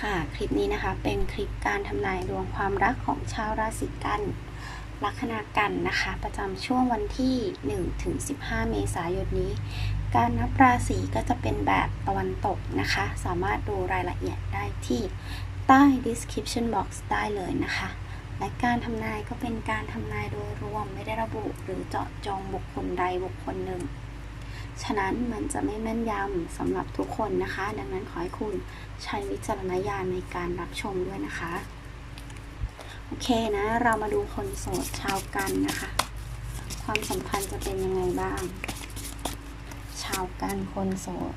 ค่ะ คลิปนี้นะคะเป็นคลิปการทำนายดวงความรักของชาวราศีกัน ลัคนากันนะคะ ประจำช่วงวันที่1ถึง15 เมษายนนี้ การนับราศีก็จะเป็นแบบตะวันตกนะคะ สามารถดูรายละเอียดได้ที่ใต้ description box ได้เลยนะคะ และการทำนายก็เป็นการทำนายโดยรวมไม่ได้ระบุหรือเจาะจงบุคคลใดบุคคลหนึ่ง ฉะนั้นมันจะไม่แม่นยำสำหรับทุกคนนะคะ ดังนั้นขอให้คุณใช้วิจารณญาณในการรับชมด้วยนะคะ โอเคนะ เรามาดูคนโสดชาวกันนะคะ ความสัมพันธ์จะเป็นยังไงบ้าง ชาวกันคนโสด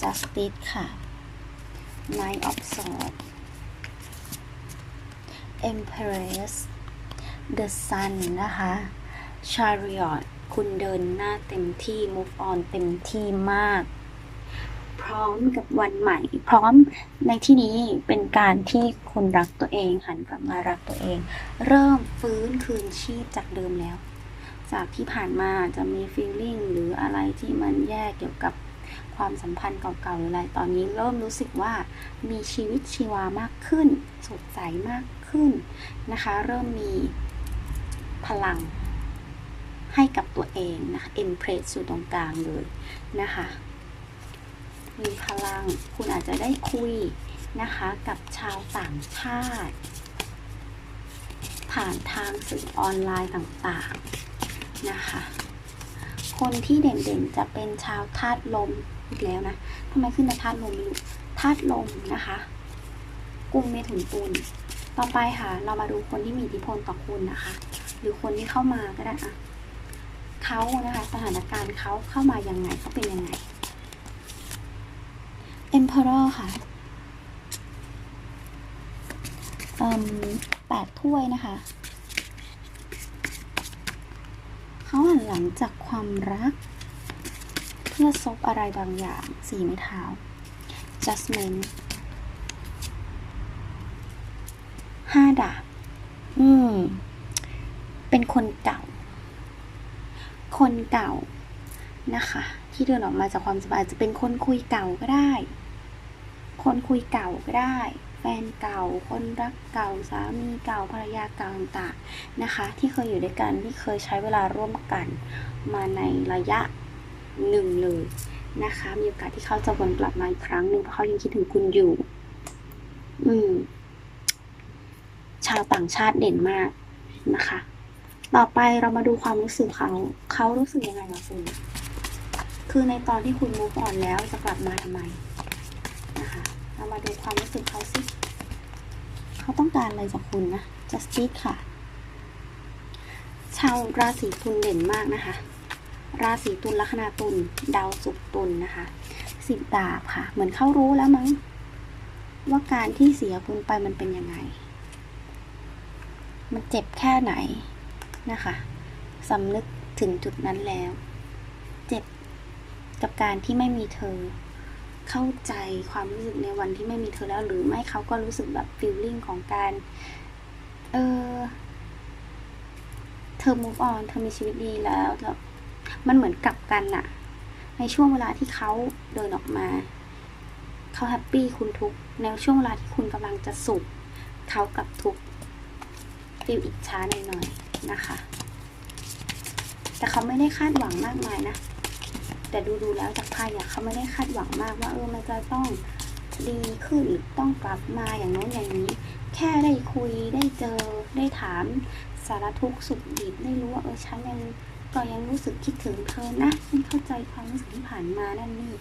justice ค่ะ Knight of Swords Empress The Sun นะคะ Chariot คุณเดินหน้าเต็มที่ move on เต็มที่มาก พร้อมกับวันใหม่ พร้อมในที่นี้เป็นการที่คุณรักตัวเอง หันกลับมารักตัวเอง เริ่มฟื้นคืนชีพจากเดิมแล้ว จากที่ผ่านมาจะมี feeling หรืออะไรที่มันแย่เกี่ยวกับความสัมพันธ์เก่าๆหรืออะไร ตอนนี้เริ่มรู้สึกว่ามีชีวิตชีวามากขึ้น สดใสมากขึ้นนะคะ เริ่มมีพลัง ให้กับตัวเองนะคะ Empress อยู่ตรงกลางเลยนะคะ มีพลัง คุณอาจจะได้คุยนะคะ กับชาวต่างชาติ ผ่านทางสื่อออนไลน์ต่างๆนะคะ คนที่เด่นๆจะเป็นชาวธาตุลมอีกแล้วนะทำไมขึ้นมาธาตุลมไม่รู้ธาตุลมนะคะกุมเมถุนตุลต่อไปค่ะ เรามาดูคนที่มีอิทธิพลต่อคุณนะคะ หรือคนที่เข้ามาก็ได้อะ เขานะคะสถานการณ์เขาเข้ามายังไงเขาเป็นยังไง Emperor ค่ะแปดถ้วยนะคะ เขาหันหลังจากความรัก เพื่อซบอะไรบางอย่าง สีไม้เท้า Justment ห้าดาบ อืม เป็นคนเก่า คน เก่านะคะ ที่เดินออกมาจากความสบายจะเป็นคนคุยเก่าก็ได้ คนคุยเก่าก็ได้ แฟนเก่า คนรักเก่าสามีเก่าภรรยาเก่าต่างๆนะคะ ที่เคยอยู่ด้วยกันที่เคยใช้เวลาร่วมกันมาในระยะหนึ่งเลยนะคะ มีโอกาสที่เขาจะวนกลับมาอีกครั้งหนึ่งเพราะเขายังคิดถึงคุณอยู่ อืม ชาวต่างชาติเด่นมากนะคะ ต่อไปเรามาดูความรู้สึกเขา เขารู้สึกยังไงกับคุณ คือในตอนที่คุณ move on แล้วจะกลับมาทำไมนะคะ เรามาดูความรู้สึกเขาสิ เขาต้องการอะไรจากคุณนะ justice ค่ะ ชาวราศีตุลเด่นมากนะคะ ราศีตุลลัคนาตุลดาวศุกร์ตุลนะคะ สิบดาบค่ะ เหมือนเขารู้แล้วมั้งว่าการที่เสียคุณไปมันเป็นยังไง มันเจ็บแค่ไหน นะคะสำนึกถึงจุดนั้นแล้ว เจ็บกับการที่ไม่มีเธอ เข้าใจความรู้สึกในวันที่ไม่มีเธอแล้ว หรือไม่เขาก็รู้สึกแบบฟีลลิ่งของการเออเธอ move on เธอมีชีวิตดีแล้วแล้วมันเหมือนกลับกันอะในช่วงเวลาที่เขาเดินออกมาเขาแฮปปี้คุณทุกในช่วงเวลาที่คุณกำลังจะสุขเขากับทุกฟีลอิจฉาหน่อยๆ นะคะ แต่เขาไม่ได้คาดหวังมากมายนะ แต่ดูดูๆแล้วจากไพ่อะเขาไม่ได้คาดหวังมากว่าเออมันจะต้องดีขึ้นหรือต้องกลับมาอย่างโน้นอย่างนี้ แค่ได้คุยได้เจอได้ถามสารทุกข์สุขดิบได้รู้ว่าเออฉันยังก็ยังรู้สึกคิดถึงเธอนะฉันเข้าใจความรู้สึกที่ผ่านมานั่นนี่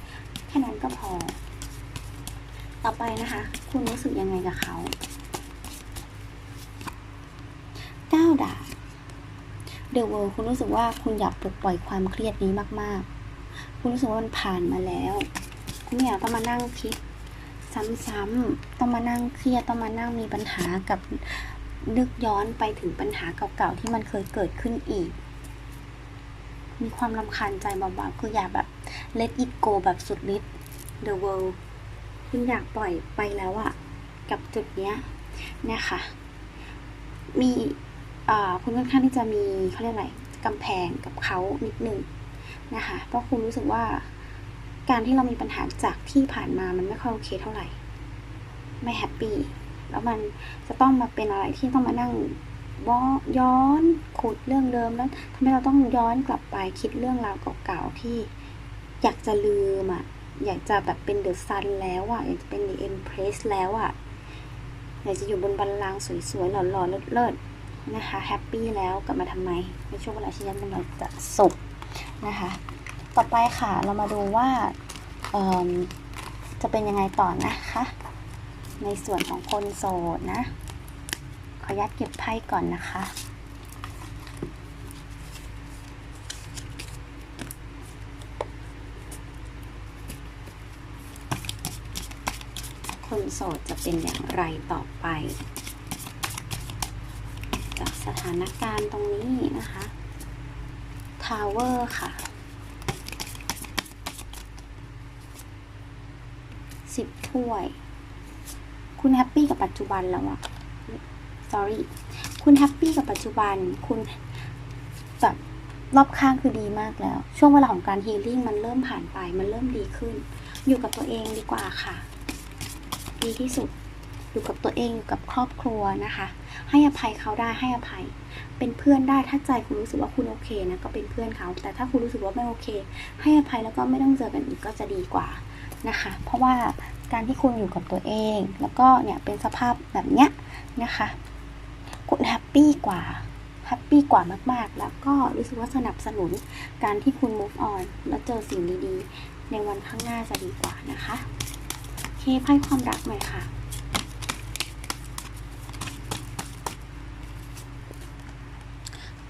แค่นั้นก็พอ ต่อไปนะคะ คุณรู้สึกยังไงกับเขาเก้าดาบ เดอะเวิลคุณรู้สึกว่าคุณอยากปลดปล่อยความเครียดนี้มาก ๆ คุณรู้สึกว่ามันผ่านมาแล้ว คุณไม่อยากต้องมานั่งคิด ซ้ำๆต้องมานั่งเครียดต้องมานั่งมีปัญหากับนึกย้อนไปถึงปัญหาเก่าๆที่มันเคยเกิดขึ้นอีก มีความรำคาญใจเบาๆคืออยากแบบ let it go แบบสุดฤทธิ์ the world คุณอยากปล่อยไปแล้วอะกับจุดเนี้ยเนี่ยค่ะ มี คุณค่อนข้างที่จะมีเขาเรียกอะไรกำแพงกับเขานิดนึงนะคะเพราะคุณรู้สึกว่าการที่เรามีปัญหาจากที่ผ่านมามันไม่ค่อยโอเคเท่าไหร่ ไม่แฮปปี้แล้วมันจะต้องมาเป็นอะไรที่ต้องมานั่งวอย้อนขุดเรื่องเดิมแล้วทำให้เราต้องย้อนกลับไปคิดเรื่องราวเก่าๆที่อยากจะลืมอะอยากจะแบบเป็นเดอะซันแล้วอะอยากจะเป็นเดอะเอ็มเพรสแล้วอะอยากจะอยู่บนบัลลังสวยๆหล่อๆเลิศๆ นะคะแฮปปี้แล้วกลับมาทำไมในช่วงเวลาที่ฉันกำลังจะสุขนะคะ ต่อไปค่ะเรามาดูว่าจะเป็นยังไงต่อนะคะ ในส่วนของคนโสดนะ ขออนุญาตเก็บไพ่ก่อนนะคะคนโสดจะเป็นอย่างไรต่อไป สถานการณ์ตรงนี้นะคะทาวเวอร์ค่ะสิบถ้วย คุณแฮปปี้กับปัจจุบันแล้วอะ sorry คุณแฮปปี้กับปัจจุบัน คุณแบบรอบข้างคือดีมากแล้ว ช่วงเวลาของการฮีลิ่งมันเริ่มผ่านไป มันเริ่มดีขึ้น อยู่กับตัวเองดีกว่าค่ะ ดีที่สุด อยู่กับตัวเองอยู่กับครอบครัวนะคะ ให้อภัยเขาได้ให้อภัย เป็นเพื่อนได้ถ้าใจคุณรู้สึกว่าคุณโอเคนะก็เป็นเพื่อนเขา แต่ถ้าคุณรู้สึกว่าไม่โอเค ให้อภัยแล้วก็ไม่ต้องเจอกันอีกก็จะดีกว่านะคะ เพราะว่าการที่คุณอยู่กับตัวเอง แล้วก็เนี่ยเป็นสภาพแบบเนี้ยนะคะคุณแฮปปี้กว่าแฮปปี้กว่ามากๆ แล้วก็รู้สึกว่าสนับสนุนการที่คุณ move on แล้วเจอสิ่งดีๆ ในวันข้างหน้าจะดีกว่านะคะ เคไพ่ความรักหน่อยค่ะ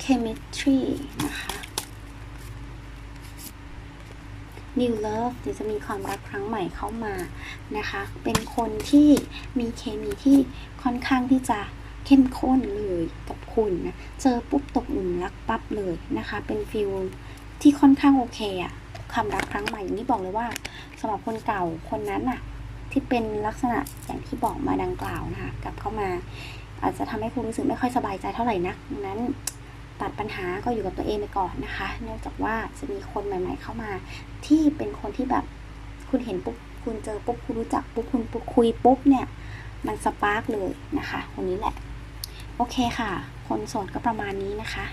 chemistry นะคะ new love เดี๋ยวจะมีความรักครั้งใหม่เข้ามานะคะ เป็นคนที่มีเคมีที่ค่อนข้างที่จะเข้มข้นเลยกับคุณนะ เจอปุ๊บตกหลุมรักปั๊บเลยนะคะ เป็นฟิลที่ค่อนข้างโอเคอะความรักครั้งใหม่อย่างที่บอกเลยว่าสำหรับคนเก่าคนนั้นอะที่เป็นลักษณะอย่างที่บอกมาดังกล่าวนะคะกลับเข้ามา อาจจะทำให้คุณรู้สึกไม่ค่อยสบายใจเท่าไหร่นักดังนั้น ตัดปัญหาก็อยู่กับตัวเองไปก่อนนะคะ เนื่องจากว่าจะมีคนใหม่ ๆ เข้ามา ที่เป็นคนที่แบบคุณเห็นปุ๊บคุณเจอปุ๊บคุณรู้จักปุ๊บคุณปุ๊บคุยปุ๊บเนี่ย มันสปาร์กเลยนะคะ คนนี้แหละ โอเคค่ะ คนโสดก็ประมาณนี้นะคะ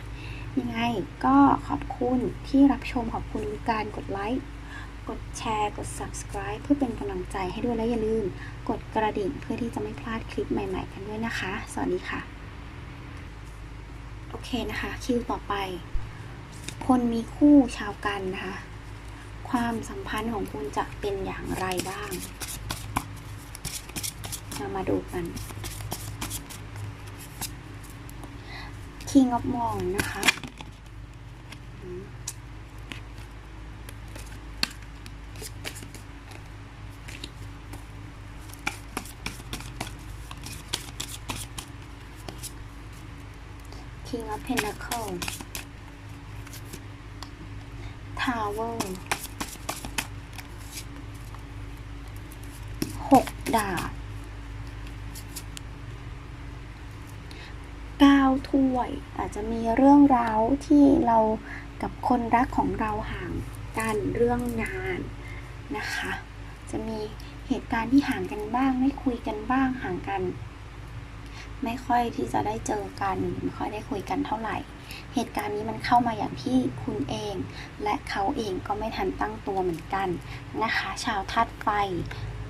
ยังไงก็ขอบคุณที่รับชมขอบคุณการกดไลค์กดแชร์ กด subscribe เพื่อเป็นกำลังใจให้ด้วยและอย่าลืม กดกระดิ่งเพื่อที่จะไม่พลาดคลิปใหม่ ๆ กันด้วยนะคะ สวัสดีค่ะ โอเคนะคะ คิวต่อไป คนมีคู่ชาวกันนะคะ ความสัมพันธ์ของคุณจะเป็นอย่างไรบ้าง เรามาดูกัน King of m o n นะคะ King of Pentacles Tower หกดาบเก้าถ้วย อาจจะมีเรื่องราวที่เรากับคนรักของเราห่างกันเรื่องงานนะคะ จะมีเหตุการณ์ที่ห่างกันบ้าง ไม่คุยกันบ้างห่างกัน ไม่ค่อยที่จะได้เจอกันไม่ค่อยได้คุยกันเท่าไหร่ เหตุการณ์นี้มันเข้ามาอย่างที่คุณเอง และเขาเองก็ไม่ทันตั้งตัวเหมือนกันนะคะ ชาวธาตุไฟ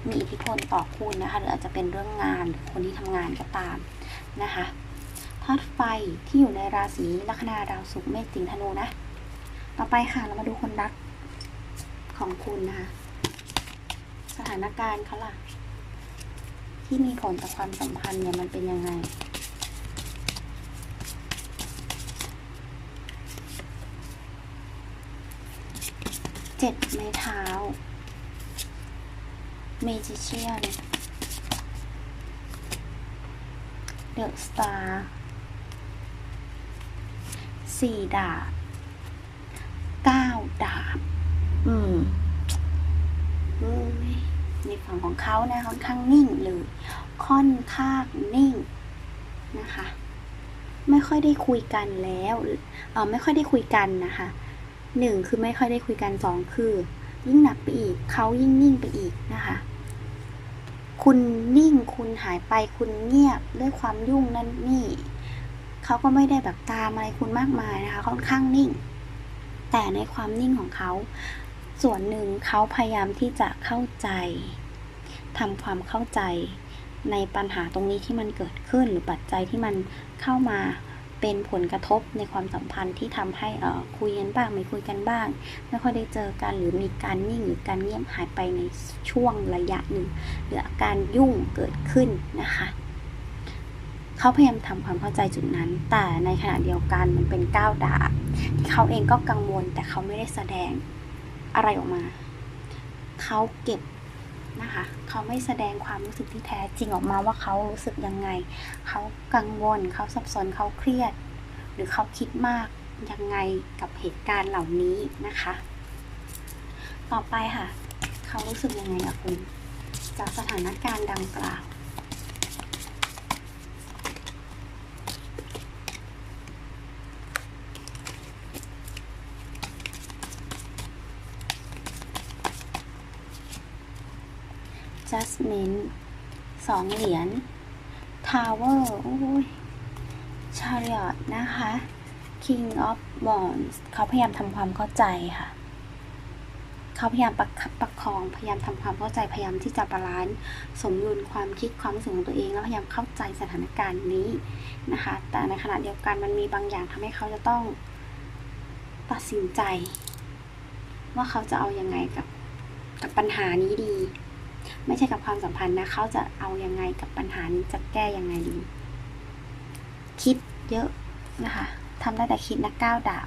มีอิทธิพลต่อคุณนะคะหรืออาจจะเป็นเรื่องงานหรือคนที่ทำงานก็ตามนะคะธาตุไฟที่อยู่ในราศีลัคนาดาวศุกร์เมษสิงห์ธนูนะ ต่อไปค่ะเรามาดูคนรักของคุณนะคะ สถานการณ์เขาล่ะ ที่มีผลต่อความสัมพันธ์เนี่ยมันเป็นยังไง เจ็ดไม้เท้า เมจิเชียน เดอะสตาร์สี่ดาบเก้าดาบ อืมอืม ในฝั่งของเขานะค่อนข้างนิ่งเลยค่อนข้างนิ่งนะคะ ไม่ค่อยได้คุยกันแล้วเออไม่ค่อยได้คุยกันนะคะหนึ่งคือไม่ค่อยได้คุยกันสองคือ ยิ่งหนักไปอีกเขายิ่งนิ่งไปอีกนะคะ คุณนิ่งคุณหายไปคุณเงียบด้วยความยุ่งนั่นนี่เขาก็ไม่ได้แบบตามอะไรคุณมากมายนะคะค่อนข้างนิ่ง แต่ในความนิ่งของเขา ส่วนหนึ่งเขาพยายามที่จะเข้าใจทำความเข้าใจในปัญหาตรงนี้ที่มันเกิดขึ้นหรือปัจจัยที่มันเข้ามาเป็นผลกระทบในความสัมพันธ์ที่ทำให้เออคุยกันบ้างไม่คุยกันบ้าง ไม่ค่อยได้เจอกันหรือมีการนิ่งหรือการเงียบหายไปในช่วงระยะหนึ่งหรืออาการยุ่งเกิดขึ้นนะคะ เขาพยายามทำความเข้าใจจุดนั้น แต่ในขณะเดียวกันมันเป็นก้าวดาบที่เขาเองก็กังวลแต่เขาไม่ได้แสดง อะไรออกมา เขาเก็บนะคะ เขาไม่แสดงความรู้สึกที่แท้จริงออกมาว่าเขารู้สึกยังไง เขากังวล เขาสับสน เขาเครียด หรือเขาคิดมากยังไงกับเหตุการณ์เหล่านี้นะคะ ต่อไปค่ะ เขารู้สึกยังไงกับคุณ จากสถานการณ์ดังกล่าว Jasmine สองเหรียญ Tower โอ้ย Chariot นะคะ King of Wands เขาพยายามทำความเข้าใจค่ะ เขาพยายามประคับประคอง พยายามทำความเข้าใจ พยายามที่จะบาลานซ์สมดุลความคิดความรู้สึกของตัวเอง แล้วพยายามเข้าใจสถานการณ์นี้นะคะ แต่ในขณะเดียวกันมันมีบางอย่างทำให้เขาจะต้องตัดสินใจ ว่าเขาจะเอายังไงกับกับปัญหานี้ดี ไม่ใช่กับความสัมพันธ์นะเขาจะเอายังไงกับปัญหานี้จะแก้ยังไงดี คิดเยอะนะคะทำได้แต่คิดนะก้าวดาบ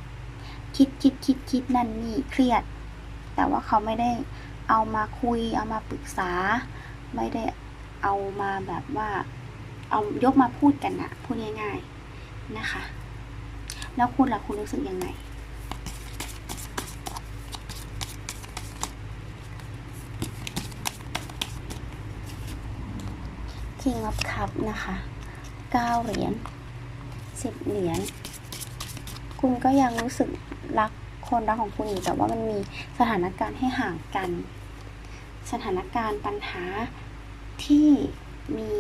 คิดคิดคิดคิดนั่นนี่เครียด แต่ว่าเขาไม่ได้เอามาคุย เอามาปรึกษา ไม่ได้เอามาแบบว่า เอายกมาพูดกันนะพูดง่าย ๆนะคะ แล้วคุณล่ะคุณรู้สึกยังไง King of Cup นะคะ 9 เหรียญ 10 เหรียญ คุณก็ยังรู้สึกรักคนรักของคุณอยู่แต่ว่ามันมีสถานการณ์ให้ห่างกัน สถานการณ์ปัญหาที่มี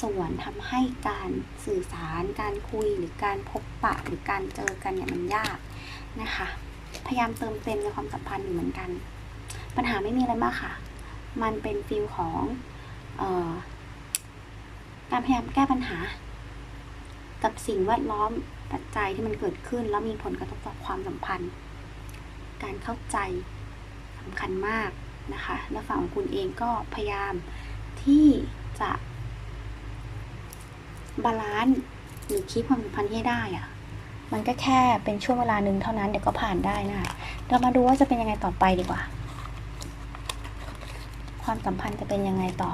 ส่วนทำให้การสื่อสารการคุยหรือการพบปะหรือการเจอกันเนี่ยมันยากนะคะ พยายามเติมเต็มในความสัมพันธ์อยู่เหมือนกัน ปัญหาไม่มีอะไรมากค่ะ มันเป็นฟิลของเออ การพยายามแก้ปัญหา กับสิ่งแวดล้อมปัจจัยที่มันเกิดขึ้น แล้วมีผลกระทบต่อความสัมพันธ์ การเข้าใจสำคัญมากนะคะ และฝั่งของคุณเองก็พยายามที่จะบาลานซ์หรือคีปความสัมพันธ์ให้ได้อะมันก็แค่เป็นช่วงเวลาหนึ่งเท่านั้นเดี๋ยวก็ผ่านได้นะคะเรามาดูว่าจะเป็นยังไงต่อไปดีกว่า ความสัมพันธ์จะเป็นยังไงต่อ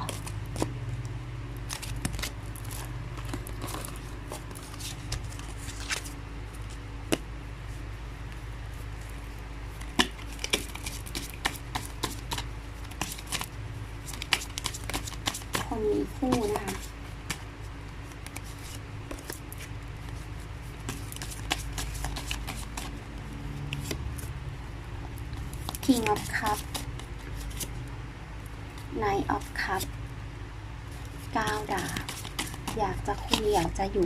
คนมีคู่นะคะ King of Cup Knight of Cup ก้าวดาบอยากจะคุย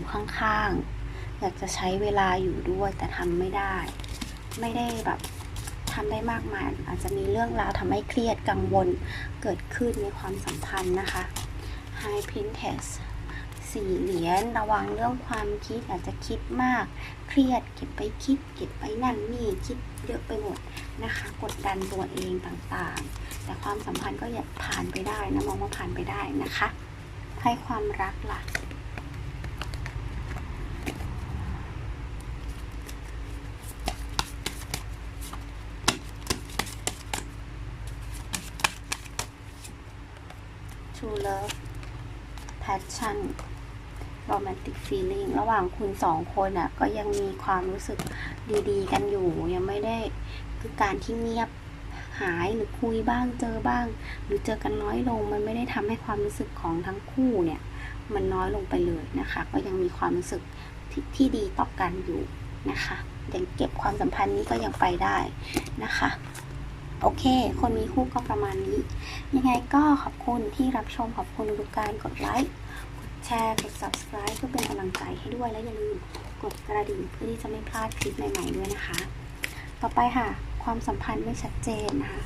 อยู่ข้างๆ อยากจะใช้เวลาอยู่ด้วยแต่ทำไม่ได้ ไม่ได้แบบทำได้มากมาย อาจจะมีเรื่องราวทำให้เครียดกังวลเกิดขึ้นในความสัมพันธ์นะคะ High Princess สี่เหรียญระวังเรื่องความคิดอาจจะคิดมาก เครียดเก็บไปคิด เก็บไปนั่นนี่คิดเยอะไปหมดนะคะ กดดันตัวเองต่างๆ แต่ความสัมพันธ์ก็อย่าผ่านไปได้นะมองว่าผ่านไปได้นะคะ ให้ความรักล่ะ True Love Passion Romantic Feeling ระหว่างคุณสองคนอะ ก็ยังมีความรู้สึกดีๆ กันอยู่ ยังไม่ได้คือการที่เงียบหายหรือคุยบ้างเจอบ้าง หรือเจอกันน้อยลง มันไม่ได้ทำให้ความรู้สึกของทั้งคู่เนี่ย มันน้อยลงไปเลยนะคะ ก็ยังมีความรู้สึกทที่ดีต่อกันอยู่นะคะยังเก็บความสัมพันธ์นี้ก็ยังไปได้นะคะ โอเค คนมีคู่ก็ประมาณนี้ ยังไงก็ขอบคุณที่รับชมขอบคุณทุกการกดไลค์กดแชร์กด subscribe เพื่อเป็นกำลังใจให้ด้วยและอย่าลืมกดกระดิ่งเพื่อที่จะไม่พลาดคลิปใหม่ๆด้วยนะคะ ต่อไปค่ะ ความสัมพันธ์ไม่ชัดเจนนะคะ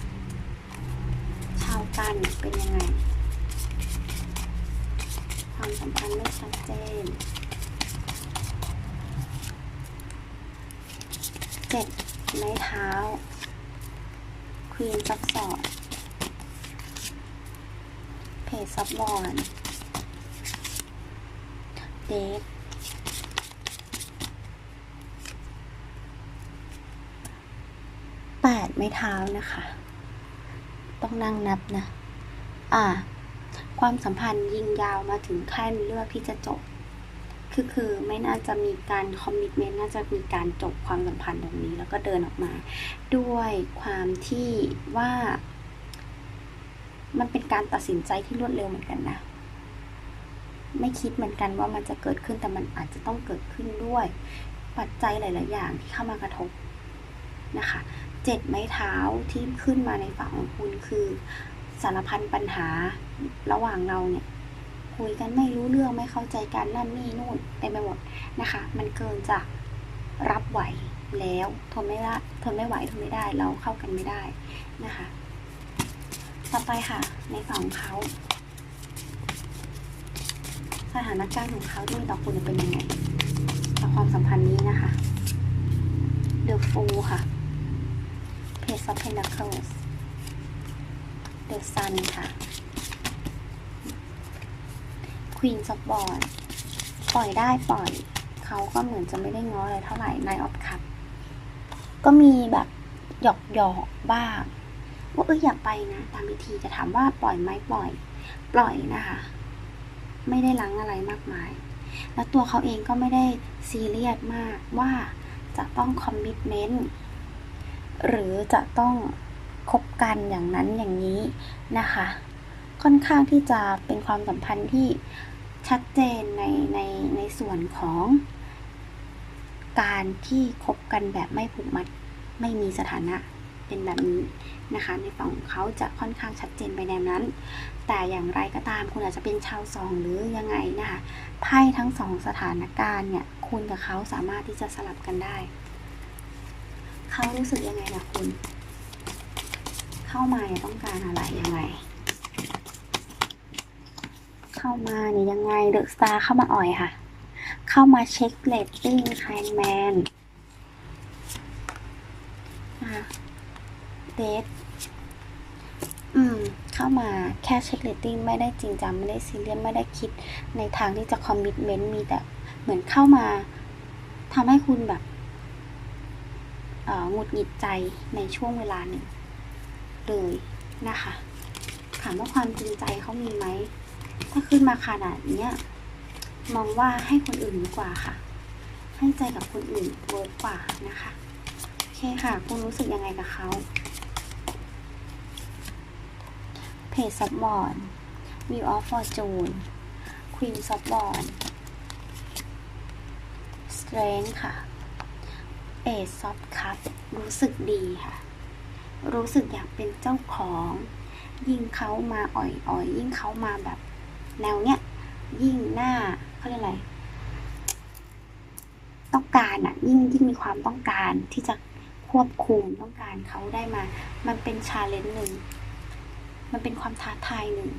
ชาวกันเป็นยังไง ความสัมพันธ์ไม่ชัดเจนเจ็ดไม้เท้า ควีนซับสอดเพจซับบอลเดทแปดไม้เท้านะคะ ต้องนั่งนับนะ อ่า ความสัมพันธ์ยิงยาวมาถึงขั้นเลือกที่จะจบ คือคือไม่น่าจะมีการคอมมิชเมนต์น่าจะมีการจบความสัมพันธ์ตรงนี้ แล้วก็เดินออกมา ด้วยความที่ว่า มันเป็นการตัดสินใจที่รวดเร็วเหมือนกันนะไม่คิดเหมือนกันว่ามันจะเกิดขึ้นแต่มันอาจจะต้องเกิดขึ้นด้วย ปัจจัยหลาย ๆ อย่างที่เข้ามากระทบนะคะเจ็ดไม้เท้าที่ขึ้นมาในฝั่งของคุณคือสารพันปัญหาระหว่างเราเนี่ย คุยกันไม่รู้เรื่องไม่เข้าใจกันนั่นนี่นู่นเต็มไปหมดนะคะ มันเกินจะรับไหวแล้วทนไม่ได้ทนไม่ไหวทนไม่ได้เราเข้ากันไม่ได้นะคะ ต่อไปค่ะ ในฝั่งเขาสถานการณ์ของเขาที่มีต่อคุณเป็นยังไงต่อความสัมพันธ์นี้นะคะ The Fool ค่ะ Page of Pentacles The Sun ค่ะ Queen of w a n d ปล่อยได้ปล่อย เขาก็เหมือนจะไม่ได้ง้ออะไรเท่าไหร่ Nine of Cup ก็มีแบบหยอกหยอกบ้างว่าเอออยากไปนะ ตามพิธีจะถามว่าปล่อยไหมปล่อย ปล่อยนะคะ ไม่ได้ลังอะไรมากมาย แล้วตัวเขาเองก็ไม่ได้ซีเรียสมากว่าจะต้องคอมมิชเมนต์หรือจะต้องคบกันอย่างนั้นอย่างนี้นะคะ ค่อนข้างที่จะเป็นความสัมพันธ์ที่ ชัดเจนในในในส่วนของการที่คบกันแบบไม่ผูกมัดไม่มีสถานะเป็นแบบนี้นะคะ ในฝั่งเขาจะค่อนข้างชัดเจนไปแนวนั้น แต่อย่างไรก็ตามคุณอาจจะเป็นชาวสองหรือยังไงนะคะไพ่ทั้งสองสถานการณ์เนี่ย คุณกับเขาสามารถที่จะสลับกันได้ เขารู้สึกยังไงนะคุณ เข้ามาเนี่ยต้องการอะไรยังไง เข้ามาเนี่ยยังไงเดอะสตาร์เข้ามาอ่อยค่ะ เข้ามาเช็คเลตติ้งแคนแมนนะเดทอืม เข้ามาแค่เช็คเลตติ้งไม่ได้จริงจังไม่ได้ซีเรียสไม่ได้คิดในทางที่จะคอมมิชเมนต์มีแต่เหมือนเข้ามาทำให้คุณแบบเอ่อหงุดหงิดใจในช่วงเวลาหนึ่งเลยนะคะ ถามว่าความจริงใจเขามีไหม ถ้าขึ้นมาขนาดเนี้ยมองว่าให้คนอื่นดีกว่าค่ะ ให้ใจกับคนอื่นเวิร์กกว่านะคะโอเคค่ะ คุณรู้สึกยังไงกับเขาเพจซับบอร์ด View of Fortune Queen ซับบอร์ด Strength ค่ะ Ace of Cup รู้สึกดีค่ะ รู้สึกอยากเป็นเจ้าของ ยิ่งเขามาอ่อยๆ ยิ่งเขามาแบบ แนวเนี้ยยิ่งหน้าเขาเรียกอะไร ต้องการอะยิ่งยิ่งมีความต้องการที่จะควบคุมต้องการเขาได้มา มันเป็นชาเลนจ์หนึ่ง มันเป็นความท้าทายหนึ่ง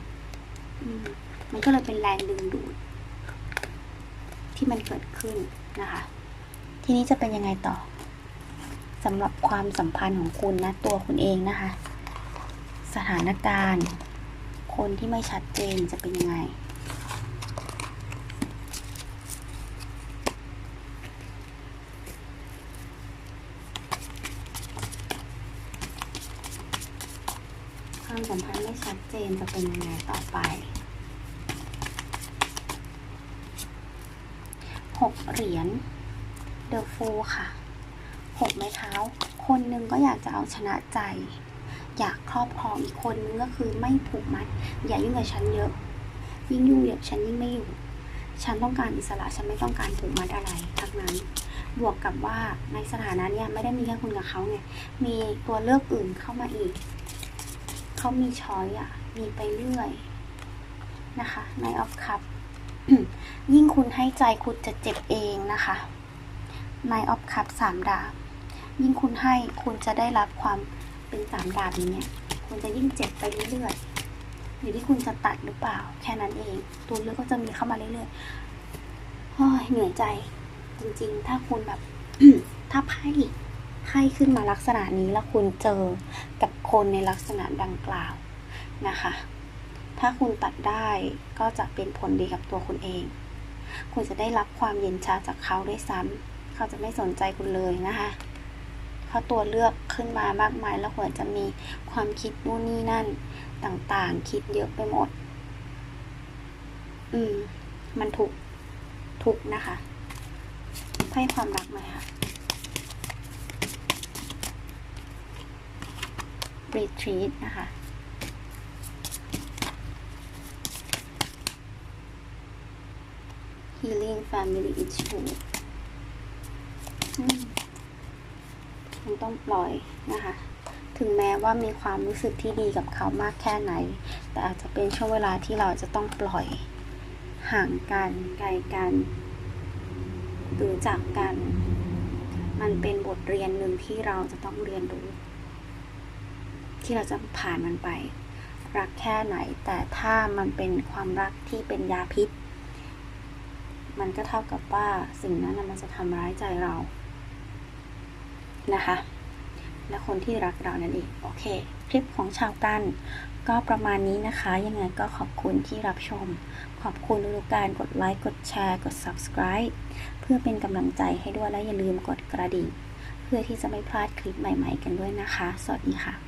มมันก็เลยเป็นแรงดึงดูด ที่มันเกิดขึ้นนะคะ ทีนี้จะเป็นยังไงต่อสำหรับความสัมพันธ์ของคุณนะ ตัวคุณเองนะคะ สถานการณ์ คนที่ไม่ชัดเจนจะเป็นยังไง ความสัมพันธ์ไม่ชัดเจนจะเป็นยังไงต่อไปหกเหรียญเดอะฟูค่ะหกไม้เท้า คนหนึ่งก็อยากจะเอาชนะใจ อยากครอบครองอีกคนนึงก็คือไม่ผูกมัด อย่ายุ่งกับฉันเยอะ ยิ่งยุ่งเยอะฉันยิ่งไม่อยู่ ฉันต้องการอิสระฉันไม่ต้องการผูกมัดอะไรทั้งนั้น บวกกับว่าในสถานะเนี้ยไม่ได้มีแค่คุณกับเขาไงมีตัวเลือกอื่นเข้ามาอีกเขามีช้อยอะมีไปเรื่อยนะคะในออฟคัพยิ่งคุณให้ใจคุณจะเจ็บเองนะคะในออฟคัพสามดาบยิ่งคุณให้คุณจะได้รับความ เป็นสามดาบอย่างเนี้ยคุณจะยิ่งเจ็บไปเรื่อยๆอยู่ที่คุณจะตัดหรือเปล่า แค่นั้นเองตัวเลือกก็จะมีเข้ามาเรื่อยๆโอ้ยเหนื่อยใจ จริงๆ ถ้าคุณแบบถ้าไพ่ไพ่ขึ้นมาลักษณะนี้แล้วคุณเจอกับคนในลักษณะดังกล่าวนะคะ ถ้าคุณตัดได้ก็จะเป็นผลดีกับตัวคุณเอง คุณจะได้รับความเย็นชาจากเขาด้วยซ้ำเขาจะไม่สนใจคุณเลยนะคะ เขาตัวเลือกขึ้นมามากมาย แล้วคุณจะมีความคิดนู่นนี่นั่นต่างๆ คิดเยอะไปหมด อืม มันถูกถูกนะคะไพ่ความรักหน่อยค่ะ retreat นะคะ healing family issue อืม นต้องปล่อยนะคะ ถึงแม้ว่ามีความรู้สึกที่ดีกับเขามากแค่ไหน แต่อาจจะเป็นช่วงเวลาที่เราจะต้องปล่อยห่างกันไกลกันหรือจากกัน มันเป็นบทเรียนหนึ่งที่เราจะต้องเรียนรู้ ที่เราจะผ่านมันไป รักแค่ไหน แต่ถ้ามันเป็นความรักที่เป็นยาพิษ มันก็เท่ากับว่าสิ่งนั้นมันจะทำร้ายใจเรา นะคะ และคนที่รักเรานั่นเองโอเค คลิปของชาวกันก็ประมาณนี้นะคะ ยังไงก็ขอบคุณที่รับชม ขอบคุณทุกการกดไลค์ กดแชร์ กด subscribe เพื่อเป็นกำลังใจให้ด้วยและอย่าลืมกดกระดิ่ง เพื่อที่จะไม่พลาดคลิปใหม่ ๆ กันด้วยนะคะ สวัสดีค่ะ